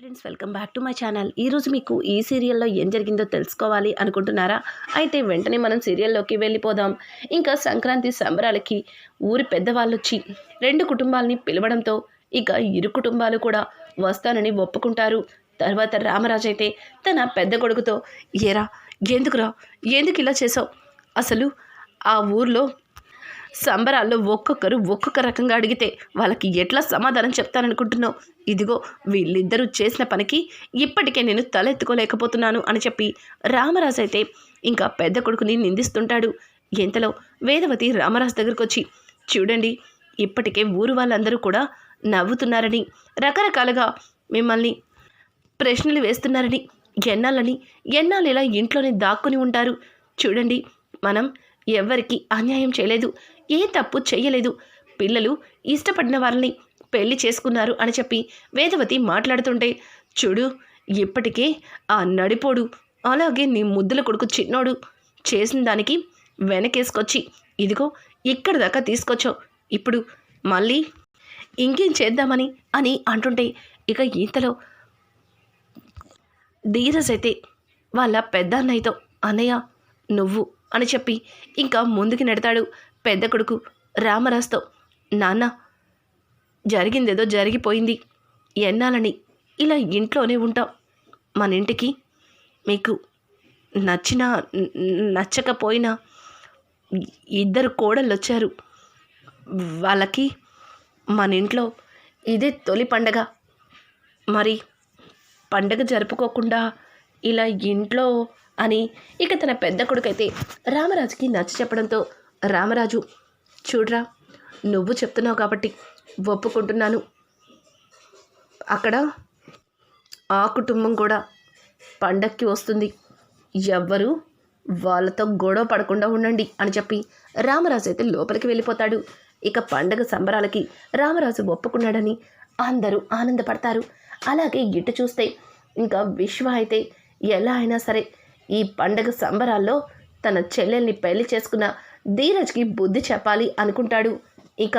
Friends welcome back to my channel. ఈరోజు మీకు ఈ సీరియల్లో ఏం జరిగిందో తెలుసుకోవాలి అనుకుంటున్నారా? అయితే వెంటనే మనం సీరియల్లోకి వెళ్ళిపోదాం. ఇంకా సంక్రాంతి సంబరాలకి ఊరి పెద్దవాళ్ళు వచ్చి రెండు కుటుంబాలని పిలవడంతో ఇక ఇరు కుటుంబాలు కూడా వస్తానని ఒప్పుకుంటారు. తర్వాత రామరాజు అయితే తన పెద్ద కొడుకుతో ఏరా ఎందుకురా? ఎందుకు ఇలా చేసావు? అసలు ఆ ఊర్లో సంబరాల్లో ఒక్కొక్కరు ఒక్కొక్క రకంగా అడిగితే వాళ్ళకి ఎట్లా సమాధానం చెప్తాననుకుంటున్నావు? ఇదిగో వీళ్ళిద్దరూ చేసిన పనికి ఇప్పటికే నేను తలెత్తుకోలేకపోతున్నాను అని చెప్పి రామరాజు అయితే ఇంకా పెద్ద కొడుకుని నిందిస్తుంటాడు. ఇంతలో వేదవతి రామరాజు దగ్గరకు వచ్చి చూడండి ఇప్పటికే ఊరు వాళ్ళందరూ కూడా నవ్వుతున్నారని రకరకాలుగా మిమ్మల్ని ప్రశ్నలు వేస్తున్నారని ఎన్నాళ్ళని ఎన్నాళ్ళు ఇలా ఇంట్లోనే దాక్కుని ఉంటారు? చూడండి మనం ఎవ్వరికీ అన్యాయం చేయలేదు. ఏ తప్పు చేయలేదు పిల్లలు ఇష్టపడిన వాళ్ళని పెళ్ళి చేసుకున్నారు అని చెప్పి వేదవతి మాట్లాడుతుంటే చూడు ఇప్పటికే ఆ నడిపోడు. అలాగే నీ ముద్దుల కొడుకు చిన్నోడు. చేసిన దానికి వెనకేసుకొచ్చి ఇదిగో ఇక్కడ దాకా తీసుకొచ్చావు. ఇప్పుడు మళ్ళీ ఇంకేం చేద్దామని అని అంటుంటే ఇక ఈతలో ధీరజ్ అయితే వాళ్ళ పెద్ద అన్నయ్యతో అన్నయ్య నువ్వు అని చెప్పి ఇంకా ముందుకు నెడతాడు పెద్ద కొడుకు రామరాజుతో నాన్న జరిగిందేదో జరిగిపోయింది. ఎన్నాలని ఇలా ఇంట్లోనే ఉంటాం. మన ఇంటికి మీకు నచ్చినా నచ్చకపోయినా ఇద్దరు కోడళ్ళు వచ్చారు వాళ్ళకి మన ఇంట్లో ఇదే తొలి పండగ. మరి పండగ జరుపుకోకుండా ఇలా ఇంట్లో అని ఇక తన పెద్ద కొడుకైతే రామరాజుకి నచ్చ చెప్పడంతో రామరాజు చూడరా నువ్వు చెప్తున్నావు కాబట్టి ఒప్పుకుంటున్నాను. అక్కడ ఆ కుటుంబం కూడా పండక్కి వస్తుంది. ఎవ్వరు వాళ్ళతో గొడవ పడకుండా ఉండండి అని చెప్పి రామరాజు అయితే లోపలికి వెళ్ళిపోతాడు. ఇక పండగ సంబరాలకి రామరాజు ఒప్పుకున్నాడని అందరూ ఆనందపడతారు. అలాగే ఇటు చూస్తే ఇంకా విశ్వ అయితే ఎలా అయినా సరే ఈ పండగ సంబరాల్లో తన చెల్లెల్ని పెళ్ళి చేసుకున్న ధీరజ్కి బుద్ధి చెప్పాలి అనుకుంటాడు. ఇక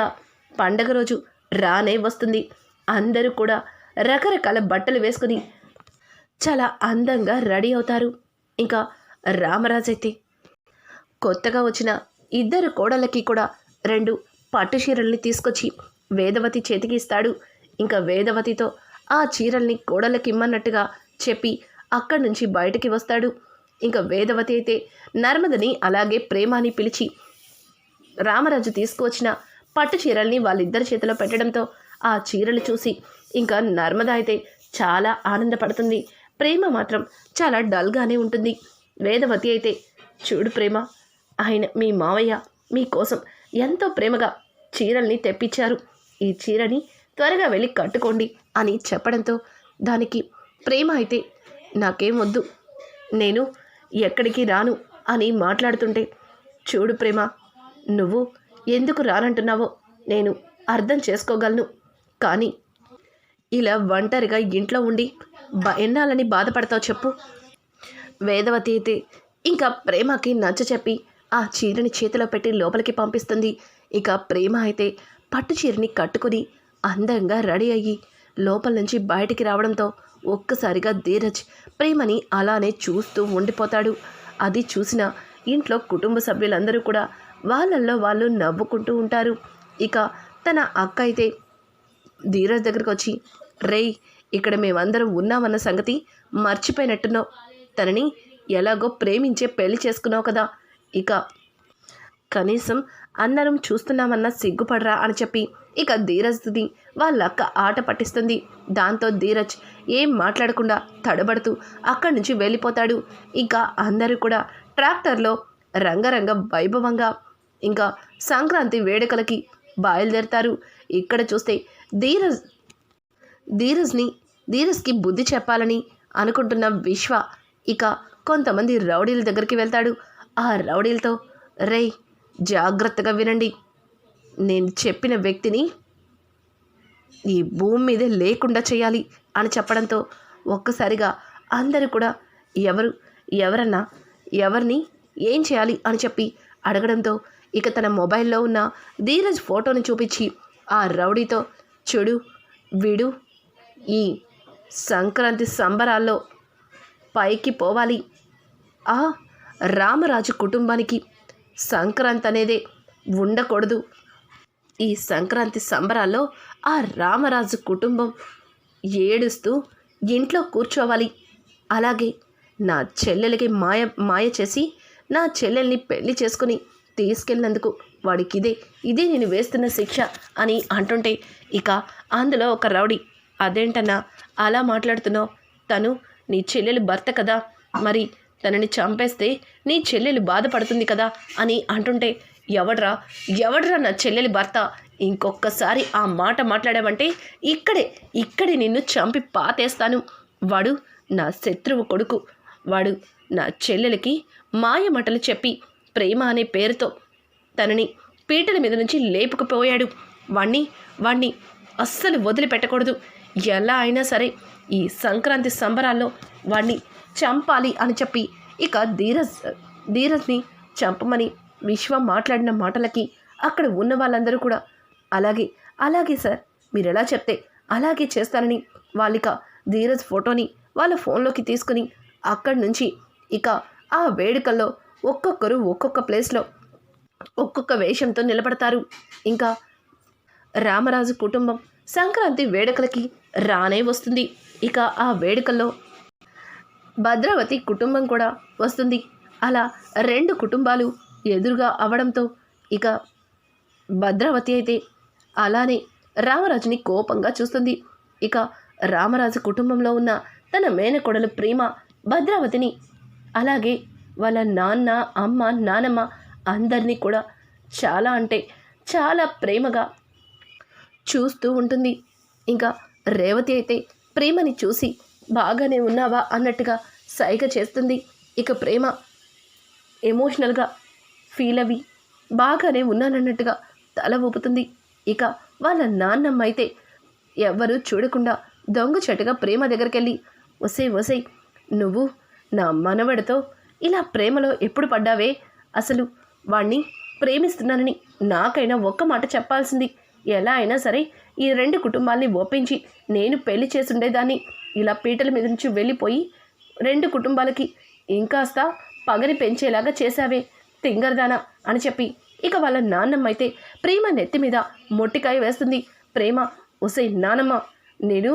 పండగ రోజు రానే వస్తుంది. అందరూ కూడా రకరకాల బట్టలు వేసుకుని చాలా అందంగా రెడీ అవుతారు. ఇంకా రామరాజు అయితే కొత్తగా వచ్చిన ఇద్దరు కోడళ్ళకి కూడా రెండు పట్టు చీరల్ని తీసుకొచ్చి వేదవతి చేతికి ఇస్తాడు. ఇంకా వేదవతితో ఆ చీరల్ని కోడళ్ళకి ఇమ్మన్నట్టుగా చెప్పి అక్కడి నుంచి బయటికి వస్తాడు. ఇంకా వేదవతి అయితే నర్మదని అలాగే ప్రేమాని పిలిచి రామరాజు తీసుకువచ్చిన పట్టు చీరల్ని వాళ్ళిద్దరి చేతిలో పెట్టడంతో ఆ చీరలు చూసి ఇంకా నర్మద అయితే చాలా ఆనందపడుతుంది. ప్రేమ మాత్రం చాలా డల్గానే ఉంటుంది. వేదవతి అయితే చూడు ప్రేమ ఆయన మీ మావయ్య మీకోసం ఎంతో ప్రేమగా చీరల్ని తెప్పించారు. ఈ చీరని త్వరగా వెళ్ళి కట్టుకోండి అని చెప్పడంతో దానికి ప్రేమ అయితే నాకేం వద్దు. నేను ఎక్కడికి రాను అని మాట్లాడుతుంటే చూడు ప్రేమ నువ్వు ఎందుకు రానంటున్నావో నేను అర్థం చేసుకోగలను. కానీ ఇలా ఒంటరిగా ఇంట్లో ఉండి బ ఎన్నాలని బాధపడతావు చెప్పు వేదవతి అయితే ఇంకా ప్రేమకి నచ్చ చెప్పి ఆ చీరని చేతిలో పెట్టి లోపలికి పంపిస్తుంది. ఇక ప్రేమ అయితే పట్టు చీరని కట్టుకుని అందంగా రెడీ అయ్యి లోపల నుంచి బయటికి రావడంతో ఒక్కసారిగా ధీరజ్ ప్రేమని అలానే చూస్తూ ఉండిపోతాడు. అది చూసిన ఇంట్లో కుటుంబ సభ్యులందరూ కూడా వాళ్ళల్లో వాళ్ళు నవ్వుకుంటూ ఉంటారు. ఇక తన అక్క అయితే ధీరజ్ దగ్గరకు వచ్చి రేయ్ ఇక్కడ మేమందరం ఉన్నామన్న సంగతి మర్చిపోయినట్టున్నావు. తనని ఎలాగో ప్రేమించే పెళ్ళి చేసుకున్నావు కదా. ఇక కనీసం అందరం చూస్తున్నామన్న సిగ్గుపడరా అని చెప్పి ఇక ధీరజ్ది వాళ్ళ అక్క ఆట పట్టిస్తుంది. దాంతో ధీరజ్ ఏం మాట్లాడకుండా తడబడుతూ అక్కడి నుంచి వెళ్ళిపోతాడు. ఇంకా అందరూ కూడా ట్రాక్టర్లో రంగరంగ వైభవంగా ఇంకా సంక్రాంతి వేడుకలకి బయలుదేరతారు. ఇక్కడ చూస్తే ధీరజ్ ధీరజ్ని ధీరజ్కి బుద్ధి చెప్పాలని అనుకుంటున్న విశ్వ ఇక కొంతమంది రౌడీల దగ్గరికి వెళ్తాడు. ఆ రౌడీలతో రేయ్ జాగ్రత్తగా వినండి. నేను చెప్పిన వ్యక్తిని ఈ భూమి మీదే లేకుండా చేయాలి అని చెప్పడంతో ఒక్కసారిగా అందరూ కూడా ఎవరు ఎవరన్నా ఎవరిని ఏం చేయాలి అని చెప్పి అడగడంతో ఇక తన మొబైల్లో ఉన్న ధీరజ్ ఫోటోని చూపించి ఆ రౌడీతో చెడు వీడు ఈ సంక్రాంతి సంబరాల్లో పైకి పోవాలి. ఆ రామరాజు కుటుంబానికి సంక్రాంతి అనేదే ఉండకూడదు. ఈ సంక్రాంతి సంబరాల్లో ఆ రామరాజు కుటుంబం ఏడుస్తూ ఇంట్లో కూర్చోవాలి. అలాగే నా చెల్లెలకి మాయ మాయ చేసి నా చెల్లెల్ని పెళ్ళి చేసుకుని తీసుకెళ్ళినందుకు వాడికి ఇదే ఇదే నేను వేస్తున్న శిక్ష అని అంటుంటే ఇక అందులో ఒక రౌడీ అదేంటన్నా అలా మాట్లాడుతున్నావు? తను నీ చెల్లెలు భర్త కదా? మరి తనని చంపేస్తే నీ చెల్లెలు బాధపడుతుంది కదా? అని అంటుంటే ఎవడ్రా? ఎవడ్రా నా చెల్లెలి భర్త? ఇంకొకసారి ఆ మాట మాట్లాడావంటే ఇక్కడే ఇక్కడే నిన్ను చంపి పాతేస్తాను. వాడు నా శత్రువు కొడుకు. వాడు నా చెల్లెలకి మాయమటలు చెప్పి ప్రేమ అనే పేరుతో తనని పీటల మీద నుంచి లేపుకుపోయాడు. వాణ్ణి వాణ్ణి అస్సలు వదిలిపెట్టకూడదు. ఎలా అయినా సరే ఈ సంక్రాంతి సంబరాల్లో వాణ్ణి చంపాలి అని చెప్పి ఇక ధీరజ్ ధీరజ్ని చంపమని విశ్వ మాట్లాడిన మాటలకి అక్కడ ఉన్న వాళ్ళందరూ కూడా అలాగే అలాగే సార్ మీరు ఎలా చెప్తే అలాగే చేస్తానని వాళ్ళిక ధీరజ్ ఫోటోని వాళ్ళ ఫోన్లోకి తీసుకుని అక్కడి నుంచి ఇక ఆ వేడుకల్లో ఒక్కొక్కరు ఒక్కొక్క ప్లేస్లో ఒక్కొక్క వేషంతో నిలబడతారు. ఇంకా రామరాజు కుటుంబం సంక్రాంతి వేడుకలకి రానే వస్తుంది. ఇక ఆ వేడుకల్లో భద్రావతి కుటుంబం కూడా వస్తుంది. అలా రెండు కుటుంబాలు ఎదురుగా అవడంతో ఇక భద్రావతి అయితే అలానే రామరాజుని కోపంగా చూస్తుంది. ఇక రామరాజు కుటుంబంలో ఉన్న తన మేనకొడలు ప్రేమ భద్రావతిని అలాగే వాళ్ళ నాన్న అమ్మ నానమ్మ అందరినీ కూడా చాలా అంటే చాలా ప్రేమగా చూస్తూ ఉంటుంది. ఇంకా రేవతి అయితే ప్రేమని చూసి బాగానే ఉన్నావా? అన్నట్టుగా సైగ చేస్తుంది. ఇక ప్రేమ ఎమోషనల్గా ఫీల్ అవి. బాగానే ఉన్నానన్నట్టుగా తల ఊపుతుంది. ఇక వాళ్ళ నాన్నమ్మ అయితే ఎవ్వరూ చూడకుండా దొంగ చెట్టుగా ప్రేమ దగ్గరికి వెళ్ళి వసే వసై నువ్వు నా మనవడితో ఇలా ప్రేమలో ఎప్పుడు పడ్డావే? అసలు వాణ్ణి ప్రేమిస్తున్నానని నాకైనా ఒక్క మాట చెప్పాల్సింది. ఎలా అయినా సరే ఈ రెండు కుటుంబాల్ని ఒప్పించి నేను పెళ్ళి చేసుండేదాన్ని. ఇలా పీటల మీద నుంచి వెళ్ళిపోయి రెండు కుటుంబాలకి ఇంకాస్త పగని పెంచేలాగా చేశావే. తింగరదానా అని చెప్పి ఇక వాళ్ళ నాన్నమ్మ అయితే ప్రేమ నెత్తి మీద మొట్టికాయ వేస్తుంది. ప్రేమ ఒసే నానమ్మ నేను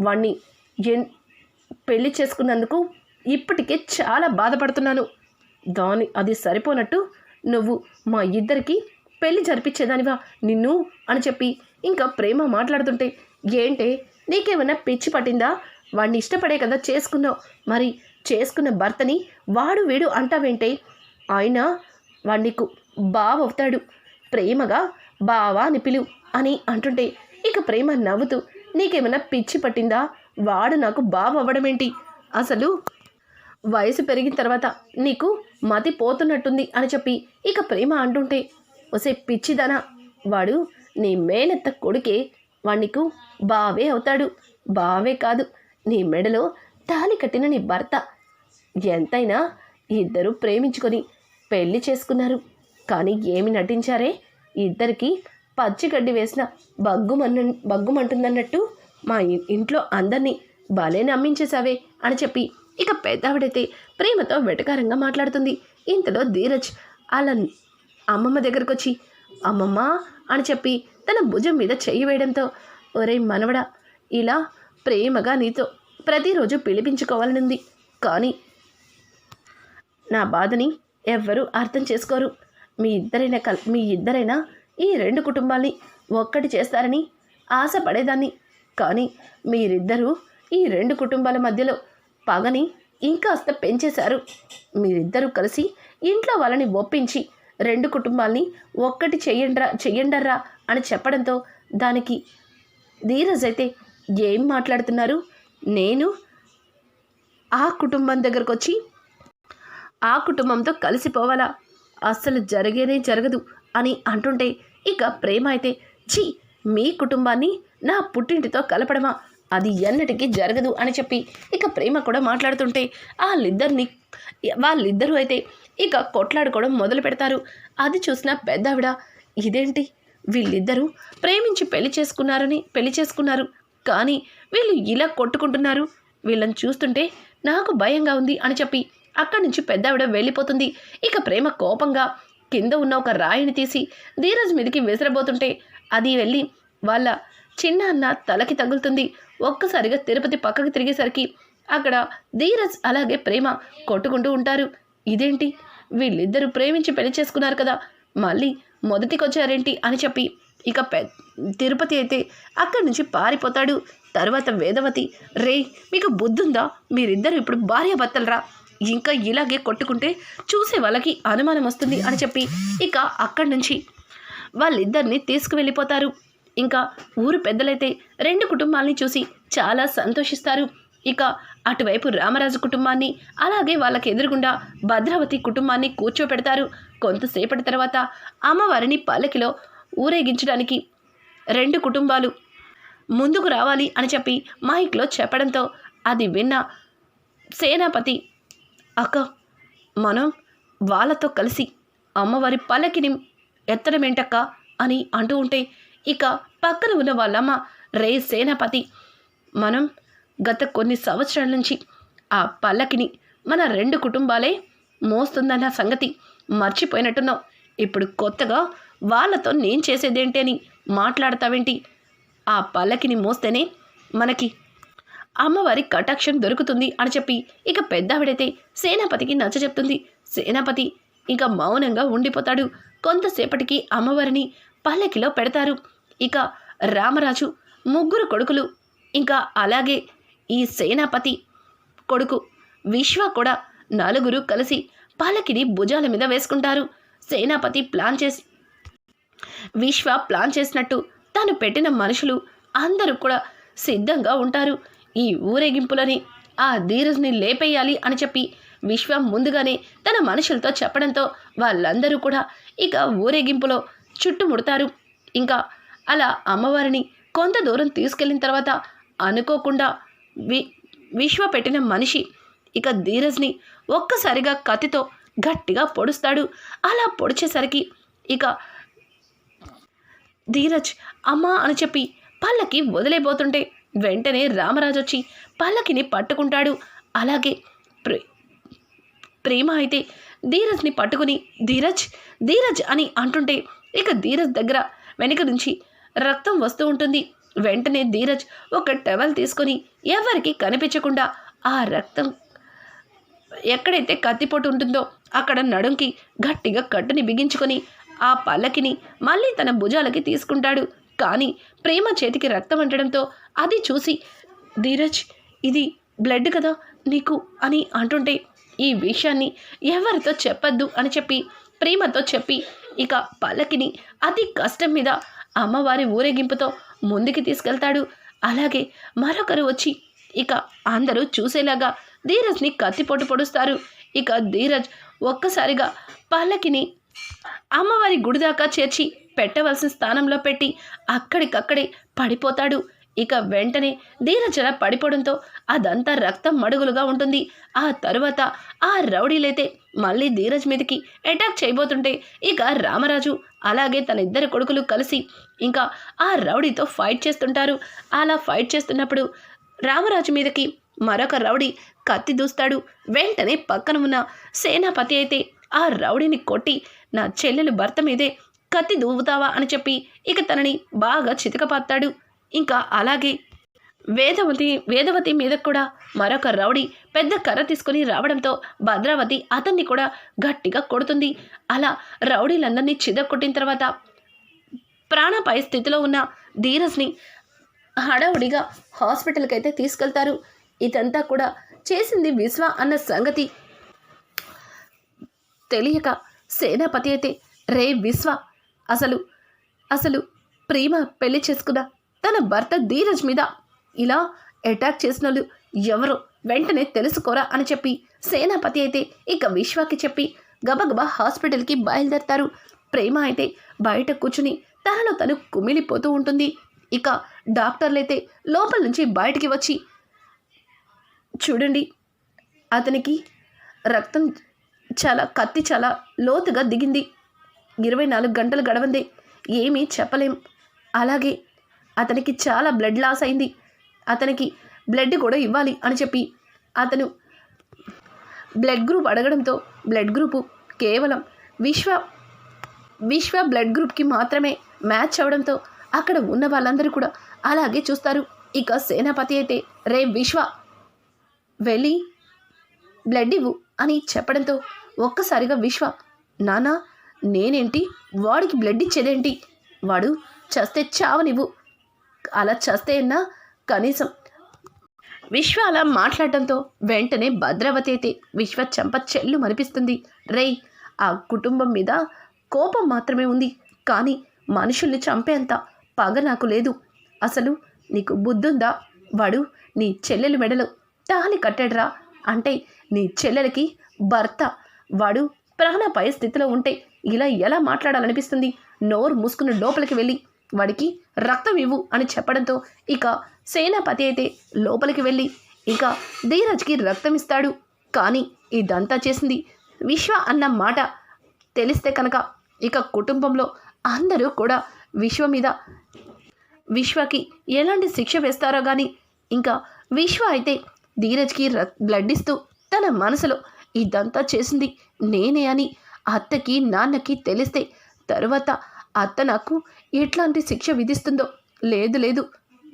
వాణ్ణి ఎన్ పెళ్ళి చేసుకున్నందుకు ఇప్పటికే చాలా బాధపడుతున్నాను. దాని అది సరిపోనట్టు నువ్వు మా ఇద్దరికి పెళ్ళి జరిపించేదానివా నిన్ను? అని చెప్పి ఇంకా ప్రేమ మాట్లాడుతుంటే ఏంటే నీకేమైనా పిచ్చి పట్టిందా? వాడిని ఇష్టపడే కదా చేసుకున్నావు. మరి చేసుకున్న భర్తని వాడు వీడు అంటావేంటే ఆయన వాణ్ణికు బావవుతాడు. బావ అవుతాడు ప్రేమగా బావా అని పిలువు అని అంటుంటే ఇక ప్రేమ నవ్వుతూ నీకేమైనా పిచ్చి పట్టిందా? వాడు నాకు బావ అవ్వడమేంటి అసలు వయసు పెరిగిన తర్వాత నీకు మతి పోతున్నట్టుంది అని చెప్పి ఇక ప్రేమ అంటుంటే ఒసే పిచ్చిదనా. వాడు నీ మేనత్త కొడుకే వాణ్ణికు బావే అవుతాడు. బావే కాదు నీ మెడలో తాలి కట్టిన నీ భర్త. ఎంతైనా ఇద్దరు ప్రేమించుకొని పెళ్ళి చేసుకున్నారు. కానీ ఏమి నటించారే? ఇద్దరికి పచ్చిగడ్డి వేసిన బగ్గుమన్న బగ్గుమంటుందన్నట్టు మా ఇంట్లో అందరినీ భలే నమ్మించేశావే అని చెప్పి ఇక పెద్దావిడైతే ప్రేమతో వెటకారంగా మాట్లాడుతుంది. ఇంతలో ధీరజ్ అలా అమ్మమ్మ దగ్గరకు వచ్చి అమ్మమ్మ అని చెప్పి తన భుజం మీద చెయ్యి వేయడంతో ఒరే మనవడా ఇలా ప్రేమగా నీతో ప్రతిరోజు పిలిపించుకోవాలనుంది. కానీ నా బాధని ఎవ్వరూ అర్థం చేసుకోరు. మీ ఇద్దరైనా కల్ మీ ఇద్దరైనా ఈ రెండు కుటుంబాల్ని ఒక్కటి చేస్తారని ఆశపడేదాన్ని. కానీ మీరిద్దరూ ఈ రెండు కుటుంబాల మధ్యలో పగని ఇంకాస్త పెంచేశారు. మీరిద్దరూ కలిసి ఇంట్లో వాళ్ళని ఒప్పించి రెండు కుటుంబాల్ని ఒక్కటి చెయ్యండ్రా చెయ్యండర్రా అని చెప్పడంతో దానికి ధీరజ్ అయితే ఏం మాట్లాడుతున్నారు? నేను ఆ కుటుంబం దగ్గరకు వచ్చి ఆ కుటుంబంతో కలిసిపోవాలా? అస్సలు జరిగేనే జరగదు అని అంటుంటే ఇక ప్రేమ అయితే ఛీ మీ కుటుంబాన్ని నా పుట్టింటితో కలపడమా? అది ఎన్నటికీ జరగదు అని చెప్పి ఇక ప్రేమ కూడా మాట్లాడుతుంటే వాళ్ళిద్దరిని వాళ్ళిద్దరూ అయితే ఇక కొట్లాడుకోవడం మొదలు పెడతారు. అది చూసిన పెద్దావిడ ఇదేంటి? వీళ్ళిద్దరూ ప్రేమించి పెళ్ళి చేసుకున్నారని పెళ్ళి చేసుకున్నారు. కానీ వీళ్ళు ఇలా కొట్టుకుంటున్నారు. వీళ్ళని చూస్తుంటే నాకు భయంగా ఉంది అని చెప్పి అక్కడి నుంచి పెద్దావిడ వెళ్ళిపోతుంది. ఇక ప్రేమ కోపంగా కింద ఉన్న ఒక రాయిని తీసి ధీరజ్ మీదకి విసిరబోతుంటే అది వెళ్ళి వాళ్ళ చిన్న అన్న తలకి తగులుతుంది. ఒక్కసారిగా తిరుపతి పక్కకి తిరిగేసరికి అక్కడ ధీరజ్ అలాగే ప్రేమ కొట్టుకుంటూ ఉంటారు. ఇదేంటి? వీళ్ళిద్దరూ ప్రేమించి పెళ్ళి చేసుకున్నారు కదా. మళ్ళీ మొదటికొచ్చారేంటి అని చెప్పి ఇక పె తిరుపతి అయితే అక్కడి నుంచి పారిపోతాడు. తర్వాత వేదవతి రే మీకు బుద్ధుందా? మీరిద్దరు ఇప్పుడు భార్యాభర్తలరా? ఇంకా ఇలాగే కొట్టుకుంటే చూసే వాళ్ళకి అనుమానం వస్తుంది అని చెప్పి ఇక అక్కడి నుంచి వాళ్ళిద్దరిని తీసుకువెళ్ళిపోతారు. ఇంకా ఊరు పెద్దలైతే రెండు కుటుంబాలని చూసి చాలా సంతోషిస్తారు. ఇక అటువైపు రామరాజు కుటుంబాన్ని అలాగే వాళ్ళకి ఎదురుగుండా భద్రావతి కుటుంబాన్ని కూర్చోపెడతారు. కొంతసేపటి తర్వాత అమ్మవారిని పల్లకిలో ఊరేగించడానికి రెండు కుటుంబాలు ముందుకు రావాలి అని చెప్పి మైక్లో చెప్పడంతో అది విన్న సేనాపతి అక్క మనం వాళ్ళతో కలిసి అమ్మవారి పల్లకిని ఎత్తడమేంటక్క అని అంటూ ఉంటే ఇక పక్కన ఉన్న వాళ్ళమ్మ రే సేనాపతి మనం గత కొన్ని సంవత్సరాల నుంచి ఆ పల్లకిని మన రెండు కుటుంబాలే మోస్తుందన్న సంగతి మర్చిపోయినట్టున్నావు. ఇప్పుడు కొత్తగా వాళ్ళతో నేను చేసేదేంటి అని మాట్లాడతావేంటి? ఆ పల్లకిని మోస్తేనే మనకి అమ్మవారి కటాక్షం దొరుకుతుంది అని చెప్పి ఇక పెద్దావిడైతే సేనాపతికి నచ్చ చెప్తుంది. సేనాపతి ఇక మౌనంగా ఉండిపోతాడు. కొంతసేపటికి అమ్మవారిని పల్లకిలో పెడతారు. ఇక రామరాజు ముగ్గురు కొడుకులు ఇంకా అలాగే ఈ సేనాపతి కొడుకు విశ్వ కూడా నలుగురు కలిసి పాలకిని భుజాల మీద వేసుకుంటారు. సేనాపతి ప్లాన్ చేసి విశ్వ ప్లాన్ చేసినట్టు తాను పెట్టిన మనుషులు అందరూ కూడా సిద్ధంగా ఉంటారు. ఈ ఊరేగింపులని ఆ ధీరజ్ని లేపేయాలి అని చెప్పి విశ్వం ముందుగానే తన మనుషులతో చెప్పడంతో వాళ్ళందరూ కూడా ఇక ఊరేగింపులో చుట్టుముడతారు. ఇంకా అలా అమ్మవారిని కొంత దూరం తీసుకెళ్ళిన తర్వాత అనుకోకుండా వి విశ్వ పెట్టిన మనిషి ఇక ధీరజ్ని ఒక్కసారిగా కత్తితో గట్టిగా పొడుస్తాడు. అలా పొడిచేసరికి ఇక ధీరజ్ అమ్మా అని చెప్పి పళ్ళకి వదిలేబోతుంటే వెంటనే రామరాజు వచ్చి పల్లకిని పట్టుకుంటాడు. అలాగే ప్రే ప్రేమ అయితే ధీరజ్ని పట్టుకుని ధీరజ్ ధీరజ్ అని అంటుంటే ఇక ధీరజ్ దగ్గర వెనుక నుంచి రక్తం వస్తూ ఉంటుంది. వెంటనే ధీరజ్ ఒక టవల్ తీసుకొని ఎవరికి కనిపించకుండా ఆ రక్తం ఎక్కడైతే కత్తిపోటు ఉంటుందో అక్కడ నడుంకి గట్టిగా కట్టుని బిగించుకొని ఆ పల్లకిని మళ్ళీ తన భుజాలకి తీసుకుంటాడు. కానీ ప్రేమ చేతికి రక్తం అంటడంతో అది చూసి ధీరజ్ ఇది బ్లడ్ కదా నీకు? అని అంటుంటే ఈ విషయాన్ని ఎవరితో చెప్పద్దు? అని చెప్పి ప్రేమతో చెప్పి ఇక పల్లకిని అతి కష్టం మీద అమ్మవారి ఊరేగింపుతో ముందుకి తీసుకెళ్తాడు. అలాగే మరొకరు వచ్చి ఇక అందరూ చూసేలాగా ధీరజ్ని కత్తిపోటు పొడుస్తారు. ఇక ధీరజ్ ఒక్కసారిగా పల్లకిని అమ్మవారి గుడి దాకా చేర్చి పెట్టవలసిన స్థానంలో పెట్టి అక్కడికక్కడే పడిపోతాడు. ఇక వెంటనే ధీరజల పడిపోవడంతో అదంతా రక్తం మడుగులుగా ఉంటుంది. ఆ తరువాత ఆ రౌడీలైతే మళ్ళీ ధీరజ్ మీదకి అటాక్ చేయబోతుంటే ఇక రామరాజు అలాగే తన ఇద్దరు కొడుకులు కలిసి ఇంకా ఆ రౌడీతో ఫైట్ చేస్తుంటారు. అలా ఫైట్ చేస్తున్నప్పుడు రామరాజు మీదకి మరొక రౌడీ కత్తి దూస్తాడు. వెంటనే పక్కన ఉన్న సేనాపతి అయితే ఆ రౌడీని కొట్టి నా చెల్లెలు భర్త మీదే కత్తి దూవుతావా అని చెప్పి ఇక తనని బాగా చితకపత్తాడు. ఇంకా అలాగే వేదవతి వేదవతి మీద కూడా మరొక రౌడీ పెద్ద కర్ర తీసుకుని రావడంతో భద్రావతి అతన్ని కూడా గట్టిగా కొడుతుంది. అలా రౌడీలందరినీ చిదక్కొట్టిన తర్వాత ప్రాణపాయ స్థితిలో ఉన్న ధీరజ్ని హడావుడిగా హాస్పిటల్కి అయితే తీసుకెళ్తారు. ఇదంతా కూడా చేసింది విశ్వ అన్న సంగతి తెలియక సేనాపతి అయితే రే విశ్వ అసలు అసలు ప్రేమ పెళ్ళి చేసుకున్న తన భర్త ధీరజ్ మీద ఇలా అటాక్ చేసిన వాళ్ళు ఎవరో వెంటనే తెలుసుకోరా అని చెప్పి సేనాపతి అయితే ఇక విశ్వకి చెప్పి గబగబా హాస్పిటల్కి బయలుదేరతారు. ప్రేమ అయితే బయట కూర్చుని తనలో తను కుమిలిపోతూ ఉంటుంది. ఇక డాక్టర్లైతే లోపల నుంచి బయటికి వచ్చి చూడండి అతనికి రక్తం చాలా కత్తి చాలా లోతుగా దిగింది. ఇరవై నాలుగు గంటలు గడవందే. ఏమీ చెప్పలేం. అలాగే అతనికి చాలా బ్లడ్ లాస్ అయింది. అతనికి బ్లడ్ కూడా ఇవ్వాలి అని చెప్పి అతను బ్లడ్ గ్రూప్ అడగడంతో బ్లడ్ గ్రూపు కేవలం విశ్వ విశ్వ బ్లడ్ గ్రూప్కి మాత్రమే మ్యాచ్ అవడంతో అక్కడ ఉన్న వాళ్ళందరూ కూడా అలాగే చూస్తారు. ఇక సేనాపతి అయితే రే విశ్వ వెళ్ళి బ్లడ్ ఇవ్వు అని చెప్పడంతో ఒక్కసారిగా విశ్వ నానా నేనేంటి? వాడికి బ్లడ్ ఇచ్చేదేంటి? వాడు చస్తే చావనివ్వు అలా చస్తే అన్నా కనీసం. విశ్వ అలా మాట్లాడటంతో వెంటనే భద్రావతి అయితే విశ్వ చెంప చెల్లు మనిపిస్తుంది. రేయ్ ఆ కుటుంబం మీద కోపం మాత్రమే ఉంది. కానీ మనుషుల్ని చంపేంత పగ నాకు లేదు. అసలు నీకు బుద్ధుందా? వాడు నీ చెల్లెలు మెడలో తాళి కట్టాడురా. అంటే నీ చెల్లెలకి భర్త. వాడు ప్రాణాపాయ స్థితిలో ఉంటే ఇలా ఎలా మాట్లాడాలనిపిస్తుంది? నోరు మూసుకుని లోపలికి వెళ్ళి వాడికి రక్తం ఇవ్వు అని చెప్పడంతో ఇక సేనాపతి అయితే లోపలికి వెళ్ళి ఇక ధీరజ్కి రక్తం ఇస్తాడు. కానీ ఇదంతా చేసింది విశ్వ అన్న మాట తెలిస్తే కనుక ఇక కుటుంబంలో అందరూ కూడా విశ్వ మీద విశ్వకి ఎలాంటి శిక్ష వేస్తారో కానీ ఇంకా విశ్వ అయితే ధీరజ్కి బ్లడ్ ఇస్తూ తన మనసులో ఇదంతా చేసింది నేనే అని అత్తకి నాన్నకి తెలిస్తే తరువాత అత్త నాకు ఎట్లాంటి శిక్ష విధిస్తుందో లేదు లేదు.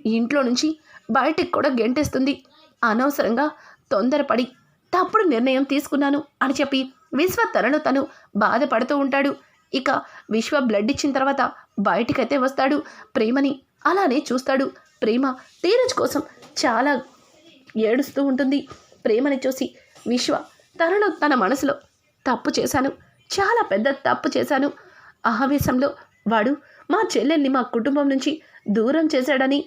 ఇంట్లో నుంచి బయటికి కూడా గెంటేస్తుంది. అనవసరంగా తొందరపడి తప్పుడు నిర్ణయం తీసుకున్నాను అని చెప్పి విశ్వ తనను తను బాధపడుతూ ఉంటాడు. ఇక విశ్వ బ్లడ్ ఇచ్చిన తర్వాత బయటికైతే వస్తాడు. ప్రేమని అలానే చూస్తాడు. ప్రేమ ధీరజ్ కోసం చాలా ఏడుస్తూ ఉంటుంది. ప్రేమని చూసి విశ్వ తనలో తన మనసులో తప్పు చేశాను. చాలా పెద్ద తప్పు చేశాను. ఆవేశంలో వాడు మా చెల్లెల్ని మా కుటుంబం నుంచి దూరం చేశాడని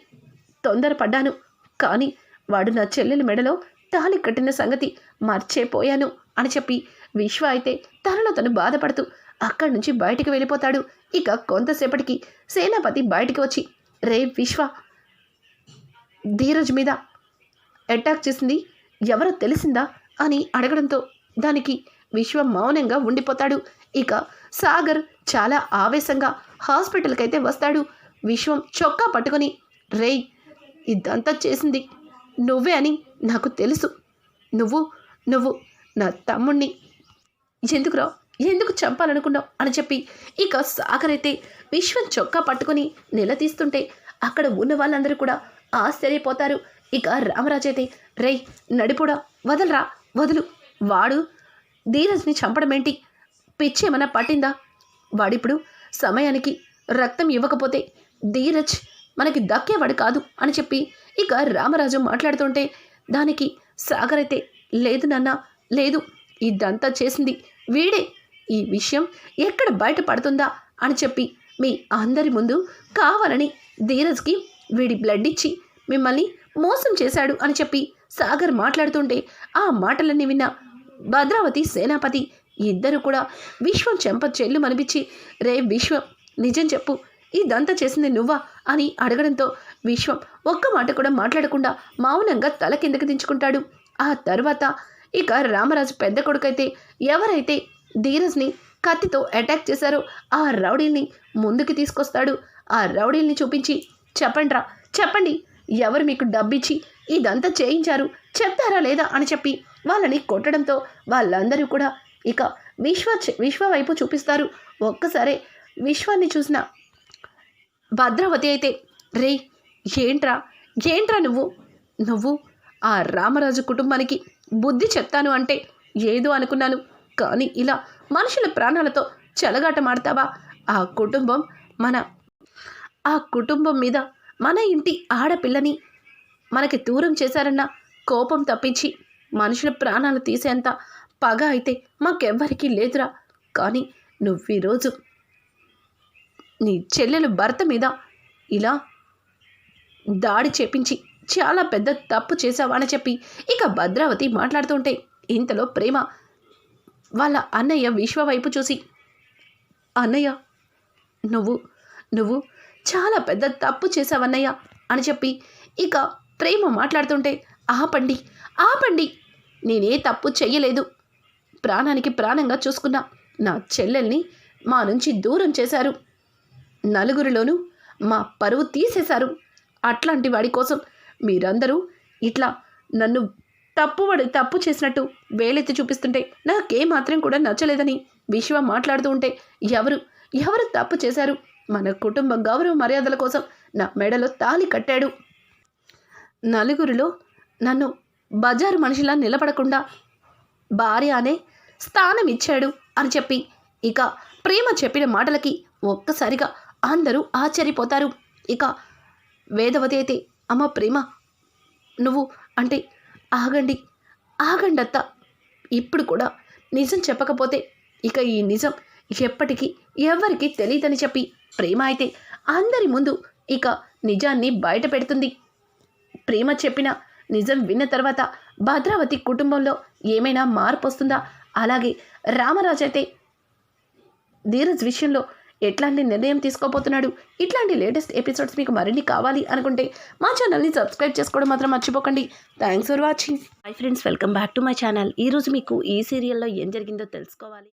తొందరపడ్డాను. కానీ వాడు నా చెల్లెలి మెడలో తాళి కట్టిన సంగతి మర్చిపోయాను అని చెప్పి విశ్వ అయితే తనలో తను బాధపడుతూ అక్కడి నుంచి బయటికి వెళ్ళిపోతాడు. ఇక కొంతసేపటికి సేనాపతి బయటికి వచ్చి రే విశ్వ ధీరజ్ మీద అటాక్ చేసింది ఎవరో తెలిసిందా? అని అడగడంతో దానికి విశ్వ మౌనంగా ఉండిపోతాడు. ఇక సాగర్ చాలా ఆవేశంగా హాస్పిటల్కి అయితే వస్తాడు. విశ్వం చొక్కా పట్టుకొని రేయ్ ఇదంతా చేసింది నువ్వే అని నాకు తెలుసు. నువ్వు నువ్వు నా తమ్ముణ్ణి. ఎందుకురా ఎందుకు చంపాలనుకున్నావు? అని చెప్పి ఇక సాగర్ అయితే విశ్వం చొక్కా పట్టుకొని నిలదీస్తుంటే అక్కడ ఉన్న వాళ్ళందరూ కూడా ఆశ్చర్యపోతారు. ఇక రామరాజు అయితే రేయ్ నడిపోడా వదలరా వదులు. వాడు ధీరజ్ని చంపడమేంటి? పిచ్చేమన్నా పట్టిందా? వాడిప్పుడు సమయానికి రక్తం ఇవ్వకపోతే ధీరజ్ మనకి దక్కేవాడు కాదు అని చెప్పి ఇక రామరాజు మాట్లాడుతుంటే దానికి సాగర్ అయితే లేదు నాన్న లేదు. ఇదంతా చేసింది వీడే. ఈ విషయం ఎక్కడ బయటపడుతుందా అని చెప్పి మీ అందరి ముందు కావాలని ధీరజ్కి వీడి బ్లడ్ ఇచ్చి మిమ్మల్ని మోసం చేశాడు అని చెప్పి సాగర్ మాట్లాడుతుంటే ఆ మాటలన్నీ విన్న భద్రావతి సేనాపతి ఇద్దరు కూడా విశ్వం చెంప చెల్లు మనిపించి రే విశ్వం నిజం చెప్పు ఇదంతా చేసింది నువ్వా? అని అడగడంతో విశ్వం ఒక్క మాట కూడా మాట్లాడకుండా మౌనంగా తల కిందకి దించుకుంటాడు. ఆ తర్వాత ఇక రామరాజు పెద్ద కొడుకైతే ఎవరైతే ధీరజ్ని కత్తితో అటాక్ చేశారో ఆ రౌడీల్ని ముందుకు తీసుకొస్తాడు. ఆ రౌడీల్ని చూపించి చెప్పండిరా చెప్పండి ఎవరు మీకు డబ్బిచ్చి ఇదంతా చేయించారు చెప్తారా లేదా? అని చెప్పి వాళ్ళని కొట్టడంతో వాళ్ళందరూ కూడా ఇక విశ్వ విశ్వ వైపు చూపిస్తారు. ఒక్కసారే విశ్వాన్ని చూసిన భద్రావతి అయితే రే ఏంట్రా? ఏంట్రా నువ్వు? నువ్వు ఆ రామరాజు కుటుంబానికి బుద్ధి చెప్తాను అంటే ఏదో అనుకున్నాను. కానీ ఇలా మనుషుల ప్రాణాలతో చెలగాటమాడతావా ఆ కుటుంబం మన ఆ కుటుంబం మీద మన ఇంటి ఆడపిల్లని మనకి దూరం చేశారన్న కోపం తప్పించి మనుషుల ప్రాణాలు తీసేంత పగ అయితే మాకెవ్వరికీ లేదురా. కానీ నువ్వు ఈరోజు నీ చెల్లెలు భర్త మీద ఇలా దాడి చేపించి చాలా పెద్ద తప్పు చేశావని చెప్పి ఇక భద్రావతి మాట్లాడుతుంటే ఇంతలో ప్రేమ వాళ్ళ అన్నయ్య విశ్వ వైపు చూసి అన్నయ్య నువ్వు నువ్వు చాలా పెద్ద తప్పు చేశావన్నయ్య అని చెప్పి ఇక ప్రేమ మాట్లాడుతుంటే ఆపండి ఆపండి నేనే తప్పు చెయ్యలేదు. ప్రాణానికి ప్రాణంగా చూసుకున్నా. నా చెల్లెల్ని మా నుంచి దూరం చేశారు. నలుగురిలోనూ మా పరువు తీసేశారు. అట్లాంటి వాడి కోసం మీరందరూ ఇట్లా నన్ను తప్పు పడి తప్పు చేసినట్టు వేలెత్తి చూపిస్తుంటే నాకే మాత్రం కూడా నచ్చలేదని విశ్వ మాట్లాడుతూ ఉంటే ఎవరు ఎవరు తప్పు చేశారు? మన కుటుంబ గౌరవ మర్యాదల కోసం నా మెడలో తాళి కట్టాడు. నలుగురిలో నన్ను బజారు మనిషిలా నిలబడకుండా భార్య అనే స్థానం ఇచ్చాడు అని చెప్పి. ఇక ప్రేమ చెప్పిన మాటలకి ఒక్కసారిగా అందరూ ఆశ్చర్యపోతారు. ఇక వేదవతి అయితే అమ్మ ప్రేమ నువ్వు అంటే ఆగండి ఆగండి అత్త ఇప్పుడు కూడా నిజం చెప్పకపోతే ఇక ఈ నిజం ఎప్పటికీ ఎవరికీ తెలియదని చెప్పి ప్రేమ అయితే అందరి ముందు ఇక నిజాన్ని బయట పెడుతుంది. ప్రేమ చెప్పిన నిజం విన్న తర్వాత భద్రావతి కుటుంబంలో ఏమైనా మార్పు వస్తుందా అలాగే రామరాజు అయితే ధీరజ్ విషయంలో ఎట్లాంటి నిర్ణయం తీసుకోబోతున్నాడు? ఇట్లాంటి లేటెస్ట్ ఎపిసోడ్స్ మీకు మరిన్ని కావాలి అనుకుంటే మా ఛానల్ని సబ్స్క్రైబ్ చేసుకోవడం మాత్రం మర్చిపోకండి. Thanks for watching. Hi friends welcome back to my channel. ఈరోజు మీకు ఈ సీరియల్లో ఏం జరిగిందో తెలుసుకోవాలి.